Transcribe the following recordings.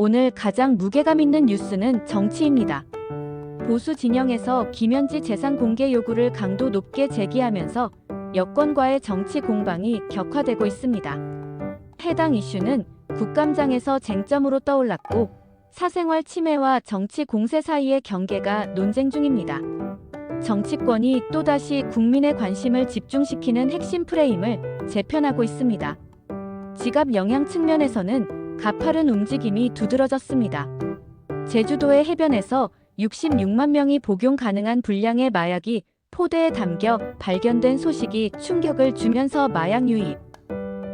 오늘 가장 무게감 있는 뉴스는 정치입니다. 보수 진영에서 김현지 재산 공개 요구를 강도 높게 제기하면서 여권과의 정치 공방이 격화되고 있습니다. 해당 이슈는 국감장에서 쟁점으로 떠올랐고 사생활 침해와 정치 공세 사이의 경계가 논쟁 중입니다. 정치권이 또다시 국민의 관심을 집중시키는 핵심 프레임을 재편하고 있습니다. 지갑 영향 측면에서는 가파른 움직임이 두드러졌습니다. 제주도의 해변에서 66만 명이 복용 가능한 분량의 마약이 포대에 담겨 발견된 소식이 충격을 주면서 마약 유입,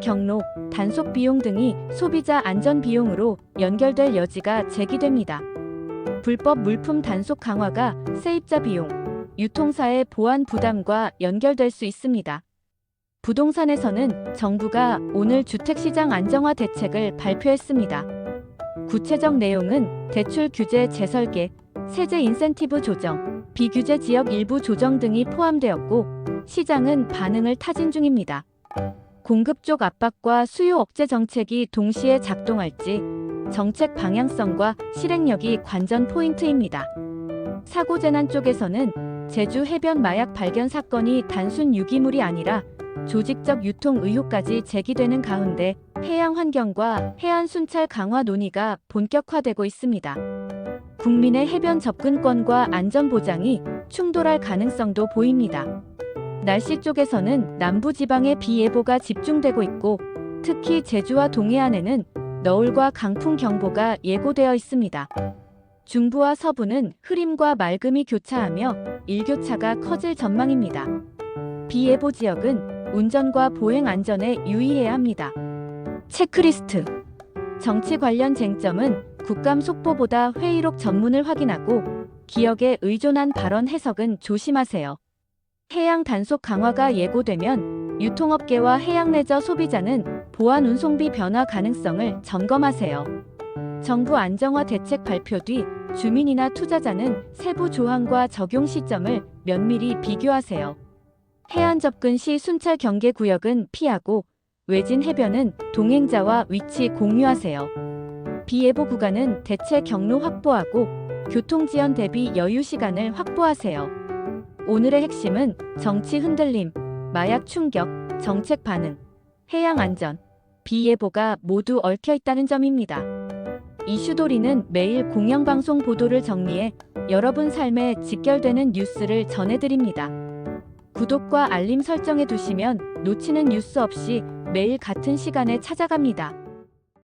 경로, 단속 비용 등이 소비자 안전 비용으로 연결될 여지가 제기됩니다. 불법 물품 단속 강화가 세입자 비용, 유통사의 보안 부담과 연결될 수 있습니다. 부동산에서는 정부가 오늘 주택시장 안정화 대책을 발표했습니다. 구체적 내용은 대출 규제 재설계, 세제 인센티브 조정, 비규제 지역 일부 조정 등이 포함되었고 시장은 반응을 타진 중입니다. 공급 쪽 압박과 수요 억제 정책이 동시에 작동할지 정책 방향성과 실행력이 관전 포인트입니다. 사고 재난 쪽에서는 제주 해변 마약 발견 사건이 단순 유기물이 아니라 조직적 유통 의혹까지 제기되는 가운데 해양 환경과 해안 순찰 강화 논의가 본격화되고 있습니다. 국민의 해변 접근권과 안전 보장이 충돌할 가능성도 보입니다. 날씨 쪽에서는 남부 지방에 비 예보가 집중되고 있고 특히 제주와 동해안에는 너울과 강풍 경보가 예고되어 있습니다. 중부와 서부는 흐림과 맑음이 교차하며 일교차가 커질 전망입니다. 비 예보 지역은 운전과 보행 안전에 유의해야 합니다. 체크리스트 정치 관련 쟁점은 국감 속보보다 회의록 전문을 확인하고 기억에 의존한 발언 해석은 조심하세요. 해양 단속 강화가 예고되면 유통업계와 해양 레저 소비자는 보안 운송비 변화 가능성을 점검하세요. 정부 안정화 대책 발표 뒤 주민이나 투자자는 세부 조항과 적용 시점을 면밀히 비교하세요. 해안 접근 시 순찰 경계 구역은 피하고 외진 해변은 동행자와 위치 공유하세요. 비예보 구간은 대체 경로 확보하고 교통 지연 대비 여유 시간을 확보하세요. 오늘의 핵심은 정치 흔들림, 마약 충격, 정책 반응, 해양 안전, 비예보가 모두 얽혀 있다는 점입니다. 이슈도리는 매일 공영방송 보도를 정리해 여러분 삶에 직결되는 뉴스를 전해드립니다. 구독과 알림 설정해 두시면 놓치는 뉴스 없이 매일 같은 시간에 찾아갑니다.